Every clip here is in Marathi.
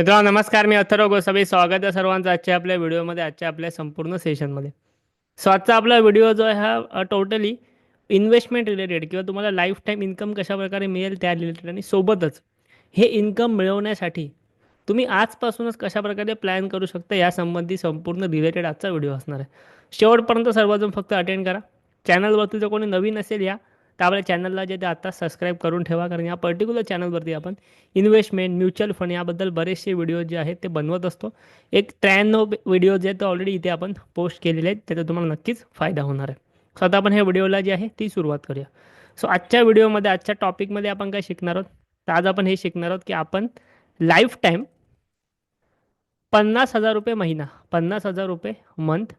मित्रांनो नमस्कार मी अथर्व गोसावी. स्वागत आहे सर्वांचं आजच्या आपल्या व्हिडिओमध्ये आजच्या आपल्या संपूर्ण सेशनमध्ये. सो आजचा आपला व्हिडिओ जो आहे हा टोटली इन्व्हेस्टमेंट रिलेटेड किंवा तुम्हाला लाईफ टाईम इन्कम कशा प्रकारे मिळेल त्या रिलेटेड आणि सोबतच हे इन्कम मिळवण्यासाठी तुम्ही आजपासूनच कशाप्रकारे प्लॅन करू शकता यासंबंधी संपूर्ण रिलेटेड आजचा व्हिडिओ असणार आहे. शेवटपर्यंत सर्वजण फक्त अटेंड करा. चॅनलवरती जर कोणी नवीन असेल या तर आपल्या चॅनलला जे ते आता सबस्क्राईब करून ठेवा कारण या पर्टिक्युलर चॅनलवरती आपण इन्व्हेस्टमेंट म्युच्युअल फंड याबद्दल बरेचसे व्हिडिओ जे आहेत ते बनवत असतो. एक त्र्याण्णव व्हिडिओ जे आहेत ते ऑलरेडी इथे आपण पोस्ट केलेले आहेत त्याचा तुम्हाला नक्कीच फायदा होणार आहे. सो आता आपण ह्या व्हिडिओला जी आहे ती सुरुवात करूया. सो आजच्या व्हिडिओमध्ये आजच्या टॉपिकमध्ये आपण काय शिकणार आहोत? तर आज आपण हे शिकणार आहोत की आपण लाईफ टाईम पन्नास हजार रुपये महिना पन्नास हजार रुपये मंथ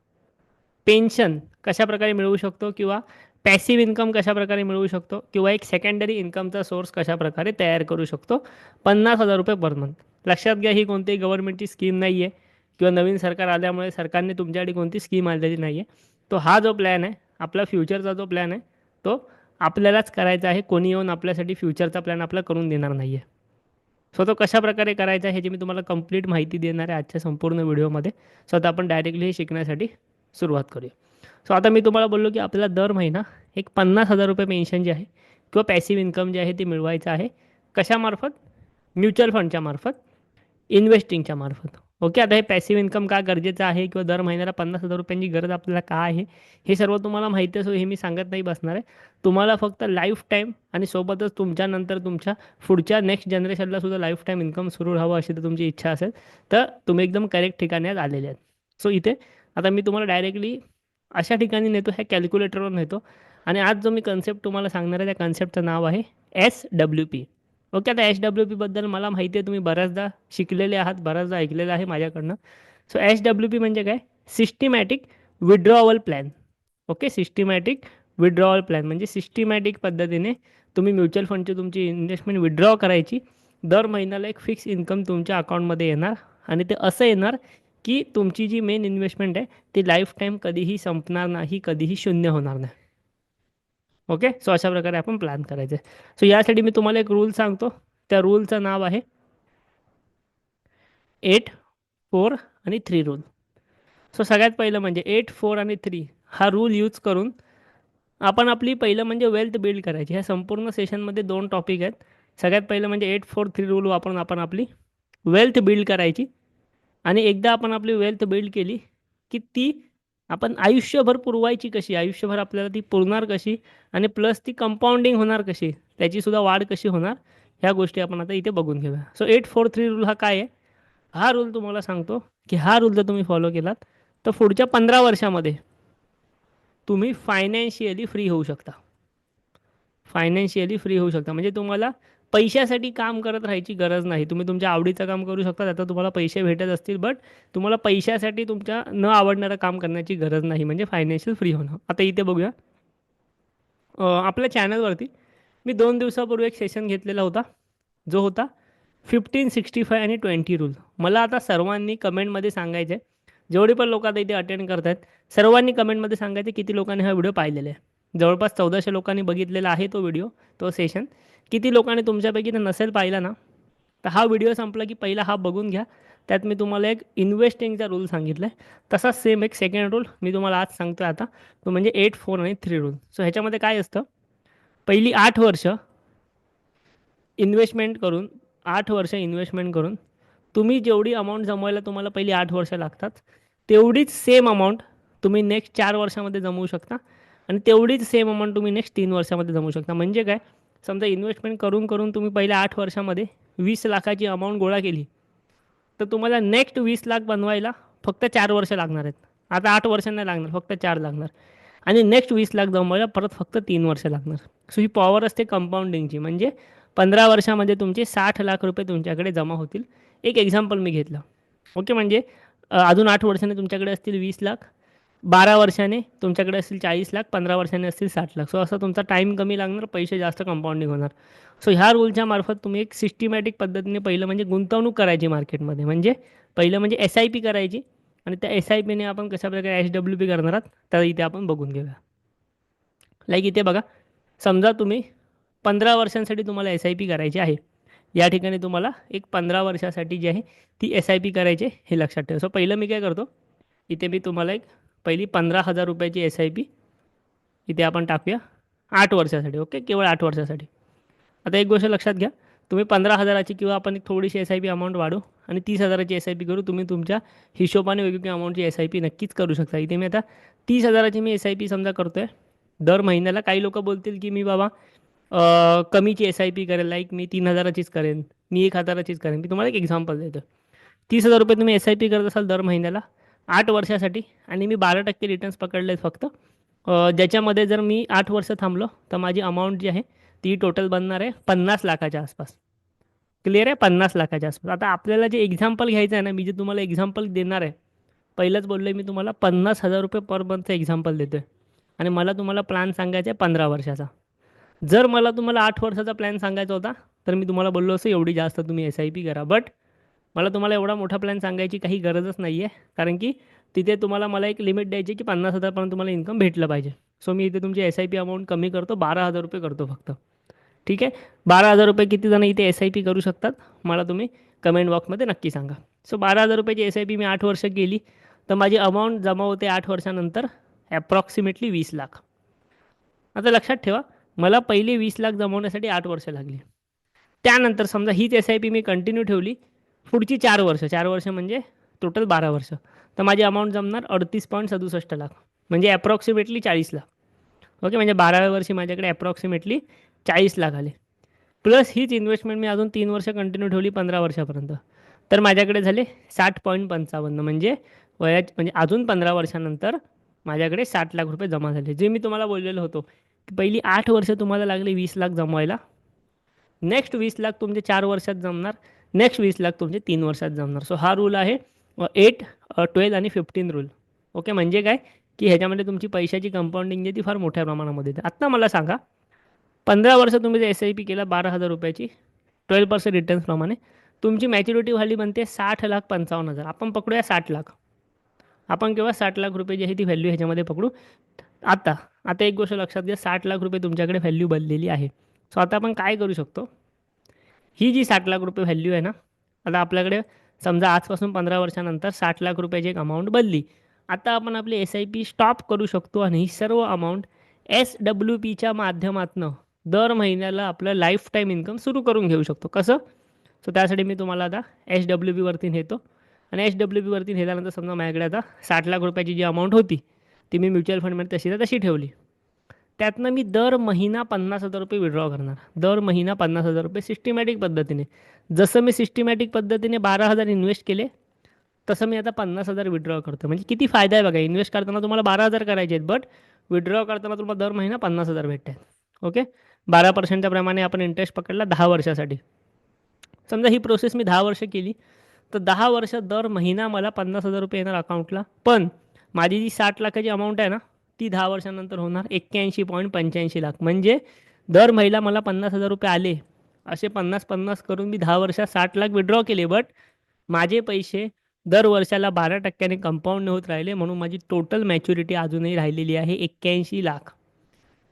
पेन्शन कशा प्रकारे मिळवू शकतो किंवा पॅसिव्ह इन्कम कशाप्रकारे मिळवू शकतो? किंवा एक सेकंडरी इन्कमचा सोर्स कशाप्रकारे तयार करू शकतो? पन्नास हजार रुपये पर मंथ लक्षात घ्या ही कोणतीही गव्हर्नमेंटची स्कीम नाही आहे किंवा नवीन सरकार आल्यामुळे सरकारने तुमच्यासाठी कोणती स्कीम आलेली नाही आहे तो हा जो प्लॅन आहे आपला फ्युचरचा जो प्लॅन आहे तो आपल्यालाच करायचा आहे. कोणी येऊन आपल्यासाठी फ्युचरचा प्लॅन आपला करून देणार नाही आहे सो तो कशा प्रकारे करायचा आहे ह्याची मी तुम्हाला कंप्लीट माहिती देणार आहे आजच्या संपूर्ण व्हिडिओमध्ये. सो आता आपण डायरेक्टली हे शिकण्यासाठी सुरुवात करूया. सो आता मी तुम्हाला बोललो की आपल्याला दर महिना एक पन्नास हजार रुपये पेन्शन जे आहे किंवा पॅसिव्ह इन्कम जे आहे ते मिळवायचं आहे. कशामार्फत? म्युच्युअल फंडच्या मार्फत. इन्व्हेस्टिंगच्या मार्फत. ओके आता हे पॅसिव्ह इन्कम का गरजेचं आहे किंवा दर महिन्याला पन्नास हजार रुपयांची गरज आपल्याला का आहे? हे सर्व तुम्हाला माहिती असो हे मी सांगत नाही बसणार आहे. तुम्हाला फक्त लाईफ टाईम आणि सोबतच तुमच्यानंतर तुमच्या पुढच्या नेक्स्ट जनरेशनला सुद्धा लाईफ टाईम इन्कम सुरू राहावं अशी तर तुमची इच्छा असेल तर तुम्ही एकदम करेक्ट ठिकाणी आलेले आहेत. सो इथे आता मी तुम्हाला डायरेक्टली अशा ठिकाणी नेतो ह्या कॅल्क्युलेटरवर नेतो. आणि आज जो मी कन्सेप्ट तुम्हाला सांगणार आहे त्या कन्सेप्टचं नाव आहे एस डब्ल्यू पी ओके आता एस डब्ल्यू पीबद्दल मला माहिती आहे तुम्ही बऱ्याचदा शिकलेले आहात बऱ्याचदा ऐकलेलं आहे माझ्याकडनं. सो एस डब्ल्यू पी म्हणजे काय? Systematic withdrawal plan okay systematic withdrawal plan म्हणजे सिस्टिमॅटिक पद्धतीने तुम्ही म्युच्युअल फंडची तुमची इन्व्हेस्टमेंट विड्रॉ करायची. दर महिन्याला एक फिक्स इन्कम तुमच्या अकाउंटमध्ये येणार आणि ते असं येणार की तुमची जी मेन इन्व्हेस्टमेंट आहे ती लाईफ टाईम कधीही संपणार नाही कधीही शून्य होणार नाही. ओके? सो अशा प्रकारे आपण प्लॅन करायचं. आहे सो यासाठी मी तुम्हाला एक रूल सांगतो. त्या रूलचं नाव आहे एट फोर आणि थ्री रूल सो सगळ्यात पहिलं म्हणजे एट फोर आणि थ्री हा रूल यूज करून आपण आपली पहिलं म्हणजे वेल्थ बिल्ड करायची. ह्या संपूर्ण सेशनमध्ये दोन टॉपिक आहेत. सगळ्यात पहिलं म्हणजे एट फोर थ्री रूल वापरून आपण आपली वेल्थ बिल्ड करायची. आणि एकदा आपण आपली वेल्थ बिल्ड केली की ती आपण आयुष्यभर पुरवायची कशी? आयुष्यभर आपल्याला ती पुरणार कशी? आणि प्लस ती कंपाऊंडिंग होणार कशी? त्याची सुद्धा वाढ कशी होणार? ह्या गोष्टी आपण आता इथे बघून घेऊया. So eight four three rule हा काय आहे? हा रूल तुम्हाला सांगतो की हा रूल जर तुम्ही फॉलो केलात तर पुढच्या पंधरा वर्षामध्ये तुम्ही फायनान्शियली फ्री होऊ शकता. फायनान्शियली फ्री होऊ शकता. म्हणजे तुम्हाला पैशासाठी काम करत राहायची गरज नाही. तुम्ही तुमच्या आवडीचं काम करू शकता त्याचा तुम्हाला पैसे भेटत असतील बट तुम्हाला पैशासाठी तुमच्या न आवडणारं काम करण्याची गरज नाही म्हणजे फायनान्शियल फ्री होणं. आता इथे बघूया. आपल्या चॅनलवरती मी दोन दिवसापूर्वी एक सेशन घेतलेला होता जो होता फिफ्टीन सिक्स्टी फाय आणि ट्वेंटी रूल मला आता सर्वांनी कमेंटमध्ये सांगायचं आहे जेवढे पण लोक आता इथे अटेंड करत आहेत सर्वांनी कमेंटमध्ये सांगायचे किती लोकांनी हा व्हिडिओ पाहिलेला आहे. जवळपास चौदाशे लोकांनी बघितलेला आहे तो व्हिडिओ तो सेशन किती लोकांनी तुमच्यापैकी तर नसेल पाहिला ना तर हा व्हिडिओ संपला की पहिला हा बघून घ्या. त्यात मी तुम्हाला एक इन्व्हेस्टिंगचा रूल सांगितला आहे तसाच सेम एक सेकंड रूल मी तुम्हाला आज सांगतो आता. तो म्हणजे एट फोर आणि थ्री रूल सो ह्याच्यामध्ये काय असतं? पहिली आठ वर्ष इन्व्हेस्टमेंट करून आठ वर्ष इन्व्हेस्टमेंट करून तुम्ही जेवढी अमाऊंट जमवायला तुम्हाला पहिली आठ वर्ष लागतात तेवढीच सेम अमाऊंट तुम्ही नेक्स्ट चार वर्षामध्ये जमवू शकता. आणि तेवढीच सेम अमाऊंट तुम्ही नेक्स्ट तीन वर्षामध्ये जमू शकता. म्हणजे काय? समजा इन्व्हेस्टमेंट करून करून तुम्ही पहिल्या आठ वर्षामध्ये वीस लाखाची अमाऊंट गोळा केली तर तुम्हाला नेक्स्ट वीस लाख बनवायला फक्त चार वर्ष लागणार आहेत. आता आठ वर्ष नाही लागणार फक्त चार लागणार. आणि नेक्स्ट वीस लाख जमवायला परत फक्त तीन वर्ष लागणार. सो ही पॉवर असते कंपाऊंडिंगची म्हणजे पंधरा वर्षामध्ये तुमचे साठ लाख रुपये तुमच्याकडे जमा होतील. एक एक्झाम्पल मी घेतलं. ओके म्हणजे अजून आठ वर्षाने तुमच्याकडे असतील वीस लाख. बारा वर्षाने तुमच्याकडे असतील चाळीस लाख पंधरा वर्षाने असतील साठ लाख. सो असं तुमचा टाईम कमी लागणार पैसे जास्त कंपाऊंडिंग होणार. सो ह्या रूलच्या मार्फत तुम्ही एक सिस्टिमॅटिक पद्धतीने पहिलं म्हणजे गुंतवणूक करायची मार्केटमध्ये म्हणजे पहिलं म्हणजे एस आय पी करायची आणि त्या एस आय पीने आपण कशाप्रकारे एच डब्ल्यू पी करणार आहात तर इथे आपण बघून घेऊया. लाईक इथे बघा. समजा तुम्ही पंधरा वर्षांसाठी तुम्हाला एस आय पी करायची आहे. या ठिकाणी तुम्हाला एक पंधरा वर्षासाठी जी आहे ती एस आय पी करायची हे लक्षात ठेवा. सो पहिलं मी काय करतो? इथे मी तुम्हाला एक पहिली पंधरा हजार रुपयाची एस आय पी इथे आपण टाकूया. आठ वर्षासाठी ओके? केवळ आठ वर्षासाठी. आता एक गोष्ट लक्षात घ्या. तुम्ही पंधरा हजाराची किंवा आपण एक थोडीशी एस आय पी अमाऊंट वाढू आणि तीस हजाराची एस आय पी करू तुम्ही तुमच्या हिशोबाने वेगवेगळ्या अमाऊंटची एस आय पी नक्कीच करू शकता. इथे मी आता तीस हजाराची मी एस आय पी समजा करतो आहे दर महिन्याला काही लोक बोलतील की मी बाबा कमीची एस आय पी करेल लाईक मी तीन हजाराचीच करेन मी एक हजाराचीच करेन. मी तुम्हाला एक एक्झाम्पल देतो तीस हजार रुपये तुम्ही एस आय पी करत असाल दर महिन्याला आठ वर्षासाठी आणि मी बारा टक्के रिटर्न्स पकडले आहेत फक्त ज्याच्यामध्ये जर मी आठ वर्ष थांबलो तर माझी अमाऊंट जी आहे ती टोटल बनणार आहे पन्नास लाखाच्या आसपास. क्लिअर आहे? पन्नास लाखाच्या आसपास. आता आपल्याला जे एक्झाम्पल घ्यायचं आहे ना मी जे तुम्हाला एक्झाम्पल देणार आहे पहिलंच बोललो आहे मी तुम्हाला पन्नास हजार रुपये पर मंथचं एक्झाम्पल देतो आहे आणि मला तुम्हाला प्लॅन सांगायचा आहे पंधरा वर्षाचा. जर मला तुम्हाला आठ वर्षाचा प्लॅन सांगायचा होता तर मी तुम्हाला बोललो असं एवढी जास्त तुम्ही एस आय पी करा. बट मला तुम्हाला एवढा मोठा प्लॅन सांगायची काही गरजच नाही आहे कारण की तिथे तुम्हाला मला एक लिमिट द्यायची की पन्नास हजारपर्यंत तुम्हाला इन्कम भेटलं पाहिजे. सो मी इथे तुमची एस आय पी अमाऊंट कमी करतो. बारा हजार रुपये करतो फक्त. ठीक आहे? बारा हजार रुपये किती जण इथे एस आय पी करू शकतात? मला तुम्ही कमेंट बॉक्समध्ये नक्की सांगा. सो बारा हजार रुपयाची एस आय पी मी आठ वर्ष केली. तर माझी अमाऊंट जमा होते आठ वर्षानंतर ॲप्रॉक्सिमेटली वीस लाख. आता लक्षात ठेवा मला पहिले वीस लाख जमवण्यासाठी आठ वर्ष लागली. त्यानंतर समजा हीच एस आय पी मी कंटिन्यू ठेवली. पुढची चार वर्ष चार वर्ष म्हणजे टोटल बारा वर्ष. तर माझी अमाऊंट जमणार अडतीस पॉईंट सदुसष्ट लाख. म्हणजे ॲप्रॉक्सिमेटली चाळीस लाख. ओके म्हणजे बाराव्या वर्षी माझ्याकडे ॲप्रॉक्सिमेटली चाळीस लाख आले. प्लस हीच इन्व्हेस्टमेंट मी अजून तीन वर्ष कंटिन्यू ठेवली पंधरा वर्षापर्यंत. तर माझ्याकडे झाले साठ पॉईंट पंचावन्न म्हणजे वयात म्हणजे अजून पंधरा वर्षानंतर माझ्याकडे साठ लाख रुपये जमा झाले. जे मी तुम्हाला बोललेलो होतो की पहिली आठ वर्ष तुम्हाला लागले वीस लाख जमवायला. नेक्स्ट वीस लाख तुमचे चार वर्षात जमणार. नेक्स्ट वीस लाख तुमचे तीन वर्षात जमणार. सो हा रूल आहे एट ट्वेल्व आणि फिफ्टीन रूल ओके म्हणजे काय? की ह्याच्यामध्ये तुमची पैशाची कंपाऊंडिंग जी ती फार मोठ्या प्रमाणामध्ये येते. आत्ता मला सांगा पंधरा वर्ष तुम्ही जर एस आय पी केला बारा हजार रुपयाची ट्वेल्व पर्सेंट रिटर्न्सप्रमाणे तुमची मॅच्युरिटी व्हॅल्यू बनते साठ लाख पंचावन्न हजार. आपण पकडूया साठ लाख. आपण केव्हा साठ लाख रुपये जी आहे ती व्हॅल्यू ह्याच्यामध्ये पकडू? आता. आता एक गोष्ट लक्षात घ्या साठ लाख रुपये तुमच्याकडे व्हॅल्यू बनलेली आहे. सो आता आपण काय करू शकतो? ही जी साठ लाख रुपये व्हॅल्यू आहे ना आता आपल्याकडे समजा आजपासून पंधरा वर्षानंतर साठ लाख रुपयाची एक अमाऊंट बदली. आता आपण आपली एस आय पी स्टॉप करू शकतो आणि ही सर्व अमाऊंट एस डब्ल्यू पीच्या माध्यमातनं दर महिन्याला आपलं लाईफ टाईम इन्कम सुरू करून घेऊ शकतो. कसं? सो त्यासाठी मी तुम्हाला आता एच डब्ल्यू पीवरती नेतो. आणि एच डब्ल्यू पीवरती नेल्यानंतर समजा माझ्याकडे आता साठ लाख रुपयाची जी अमाऊंट होती ती मी म्युच्युअल फंडमध्ये तशी तर तशी ठेवली. त्यातनं मी दर महिना पन्नास हजार रुपये विड्रॉ करणार. दर महिना पन्नास हजार रुपये सिस्टमॅटिक पद्धतीने. जसं मी सिस्टमॅटिक पद्धतीने बारा हजार इन्व्हेस्ट केले तसं मी आता पन्नास हजार विड्रॉ करतो म्हणजे किती फायदा आहे बघा इन्व्हेस्ट करताना तुम्हाला बारा हजार करायचे आहेत बट विड्रॉ करताना तुम्हाला दर महिना पन्नास हजार भेटते ओके बारा पर्सेंटच्या प्रमाणे आपण इंटरेस्ट पकडला दहा वर्षासाठी. समजा ही प्रोसेस मी दहा वर्ष केली तर दहा वर्ष दर महिना मला पन्नास हजार रुपये येणार अकाउंटला पण माझी जी साठ लाखाची अमाऊंट आहे ना ती दहा वर्षानंतर होणार. एक्क्याऐंशी पॉईंट पंच्याऐंशी लाख. म्हणजे दर महिला मला पन्नास हजार रुपये आले. असे पन्नास पन्नास करून मी दहा वर्षात साठ लाख विड्रॉ केले. बट माझे पैसे दर वर्षाला बारा टक्क्याने कंपाऊंड होत राहिले. म्हणून माझी टोटल मॅच्युरिटी अजूनही राहिलेली आहे. एक्क्याऐंशी लाख.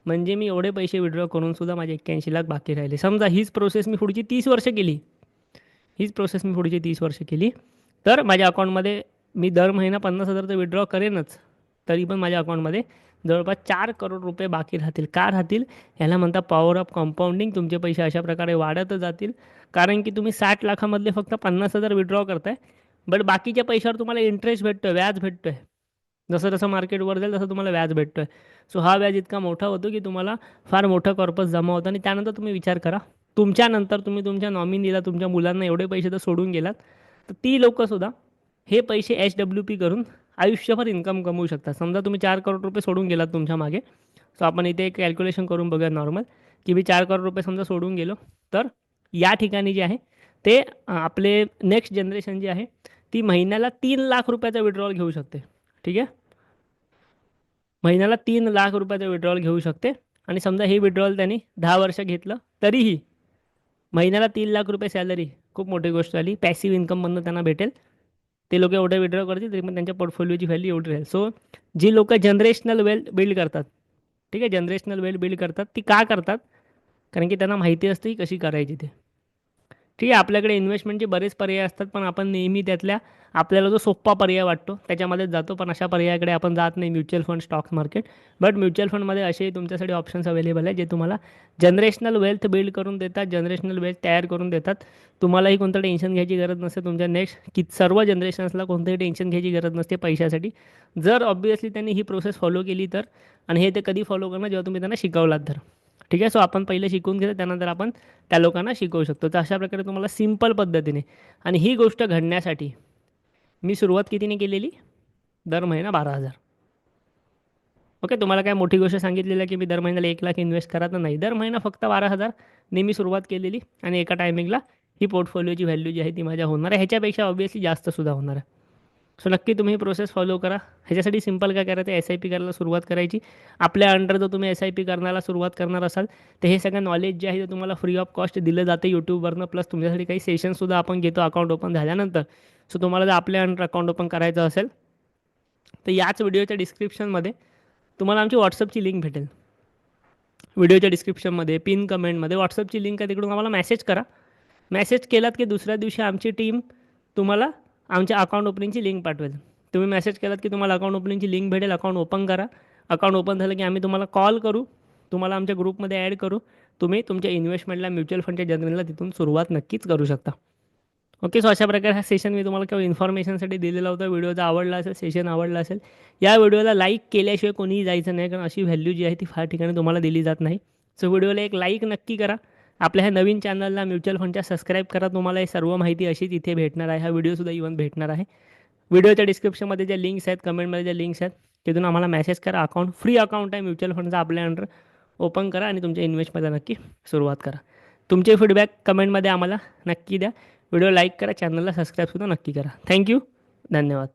म्हणजे मी एवढे पैसे विड्रॉ करून सुद्धा माझे एक्क्याऐंशी लाख बाकी राहिले. समजा हीच प्रोसेस मी पुढची तीस वर्ष केली. हीच प्रोसेस मी पुढची तीस वर्ष केली. तर माझ्या अकाउंटमध्ये मी दर महिना पन्नास हजार तर विड्रॉ करेनच. तरी पण माझ्या अकाउंटमध्ये जवळपास चार करोड रुपये बाकी राहतील. का राहतील? ह्याला म्हणता पॉवर ऑफ कंपाऊंडिंग तुमचे पैसे अशा प्रकारे वाढतच जातील. कारण की तुम्ही साठ लाखामधले फक्त पन्नास हजार विड्रॉ करताय. बट बाकीच्या पैशावर तुम्हाला इंटरेस्ट भेटतो आहे व्याज भेटतो आहे जसं जसं मार्केटवर जाईल तसं तुम्हाला व्याज भेटतो आहे सो हा व्याज इतका मोठा होतो की तुम्हाला फार मोठं कॉर्पस जमा होतं. आणि त्यानंतर तुम्ही विचार करा. तुमच्यानंतर तुम्ही तुमच्या नॉमिनीला तुमच्या मुलांना एवढे पैसे तर सोडून गेलात. तर ती लोकंसुद्धा हे पैसे एच डब्ल्यू पी करून आयुष्यभर इन्कम कमवू शकता. समजा तुम्ही चार करोड रुपये सोडून गेलात तुमच्या मागे सो आपण इथे एक कॅल्क्युलेशन करून बघूया नॉर्मल की मी चार करोड रुपये समजा सोडून गेलो तर या ठिकाणी जे आहे ते आपले नेक्स्ट जनरेशन जी आहे ती महिन्याला तीन लाख रुपयाचा विड्रॉल घेऊ शकते. ठीक आहे? महिन्याला तीन लाख रुपयाचा विड्रॉल घेऊ शकते. आणि समजा हे विड्रॉल त्यांनी दहा वर्ष घेतलं तरीही महिन्याला तीन लाख रुपये सॅलरी खूप मोठी गोष्ट झाली. पॅसिव्ह इन्कममधनं त्यांना भेटेल. ते लोक एवढं विड्रॉ करतील तरी पण त्यांच्या पोर्टफोलिओची व्हॅल्यू एवढी राहील. सो जी लोक जनरेशनल वेल्थ बिल्ड करतात ठीक आहे? जनरेशनल वेल्थ बिल्ड करतात ती का करतात? कारण की त्यांना माहिती असते की कशी करायची ते. ठीक आहे आपल्याकडे इन्व्हेस्टमेंटचे बरेच पर्याय असतात पण आपण नेहमी त्यातल्या आपल्याला जो सोप्पा पर्याय वाटतो त्याच्यामध्येच जातो. पण अशा पर्यायाकडे आपण जात नाही mutual fund stock market but mutual फंडमध्ये असेही तुमच्यासाठी ऑप्शन्स अवेलेबल आहे जे तुम्हाला जनरेशनल वेल्थ बिल्ड करून देतात जनरेशनल वेल्थ तयार करून देतात. तुम्हालाही कोणतं टेन्शन घ्यायची गरज नसते तुमच्या नेक्स्ट की सर्व जनरेशन्सला कोणतंही टेन्शन घ्यायची गरज नसते पैशासाठी. जर ऑब्वियसली त्यांनी ही प्रोसेस फॉलो केली तर आणि हे ते कधी फॉलो करणार जेव्हा तुम्ही त्यांना शिकवलात तर. ठीक आहे? सो आपण पहिले शिकून घेतो त्यानंतर आपण त्या लोकांना शिकवू शकतो. तर अशा प्रकारे तुम्हाला सिंपल पद्धतीने आणि ही गोष्ट घडण्यासाठी मी सुरुवात कितीने केलेली? दर महिना बारा हजार. ओके तुम्हाला काय मोठी गोष्ट सांगितलेली आहे की मी दर महिन्याला एक लाख इन्व्हेस्ट करा तर नाही. दर महिना फक्त बारा हजार नेहमी सुरुवात केलेली आणि एका टायमिंगला ही पोर्टफोलिओची व्हॅल्यू जी आहे ती माझ्या होणार आहे. ह्याच्यापेक्षा ऑब्वियसली जास्तसुद्धा होणार आहे. सो नक्की तुम्ही प्रोसेस फॉलो करा. ह्याच्यासाठी सिंपल काय करायचं? एस आय पी करायला सुरुवात करायची. आपल्या अंडर जर तुम्ही एस आय पी करण्याला सुरुवात करणार असाल तर हे सगळं नॉलेज जे आहे ते तुम्हाला फ्री ऑफ कॉस्ट दिलं जातं यूट्यूबवरनं प्लस तुमच्यासाठी काही सेशनसुद्धा आपण घेतो अकाउंट ओपन झाल्यानंतर. सो तुम्हाला जर आपल्या अंडर अकाउंट ओपन करायचं असेल तर याच व्हिडिओच्या डिस्क्रिप्शनमध्ये तुम्हाला आमची व्हॉट्सअपची लिंक भेटेल. व्हिडिओच्या डिस्क्रिप्शनमध्ये पिन कमेंटमध्ये व्हॉट्सअपची लिंक आहे तिकडून आम्हाला मेसेज करा. मेसेज केलात की दुसऱ्या दिवशी आमची टीम तुम्हाला आमच्या अकाउंट ओपनिंगची लिंक पाठवेल. तुम्ही मेसेज केलात की तुम्हाला अकाउंट ओपनिंगची लिंक भेटेल अकाउंट ओपन करा. अकाउंट ओपन झालं की आम्ही तुम्हाला कॉल करू. तुम्हाला आमच्या ग्रुपमध्ये ॲड करू. तुम्ही तुमच्या इन्व्हेस्टमेंटला म्युच्युअल फंडच्या जर्नीला तिथून सुरुवात नक्कीच करू शकता. ओके सो अशा प्रकारे हा सेशन मी तुम्हाला केवळ इन्फॉर्मेशनसाठी दिलेला होता. व्हिडिओ जर आवडला असेल सेशन आवडला असेल या व्हिडिओला लाईक केल्याशिवाय कोणीही जायचं नाही कारण अशी व्हॅल्यू जी आहे ती फार ठिकाणी तुम्हाला दिली जात नाही. सो व्हिडिओला एक लाईक नक्की करा. आपल्या ह्या नवीन चॅनलला म्युच्युअल फंडच्या सबस्क्राईब करा. तुम्हाला हे सर्व माहिती अशीच इथे भेटणार आहे. हा व्हिडिओसुद्धा इव्हन भेटणार आहे. व्हिडिओच्या डिस्क्रिप्शनमध्ये ज्या लिंक्स आहेत कमेंटमध्ये ज्या लिंक्स आहेत तिथून आम्हाला मेसेज करा. अकाउंट फ्री अकाउंट आहे म्युच्युअल फंडचा आपल्या अंडर ओपन करा आणि तुमच्या इन्व्हेस्टमध्ये नक्की सुरुवात करा. तुमचे फीडबॅक कमेंटमध्ये आम्हाला नक्की द्या. व्हिडिओ लाईक करा. चॅनलला सबस्क्राईबसुद्धा नक्की करा. थँक्यू धन्यवाद.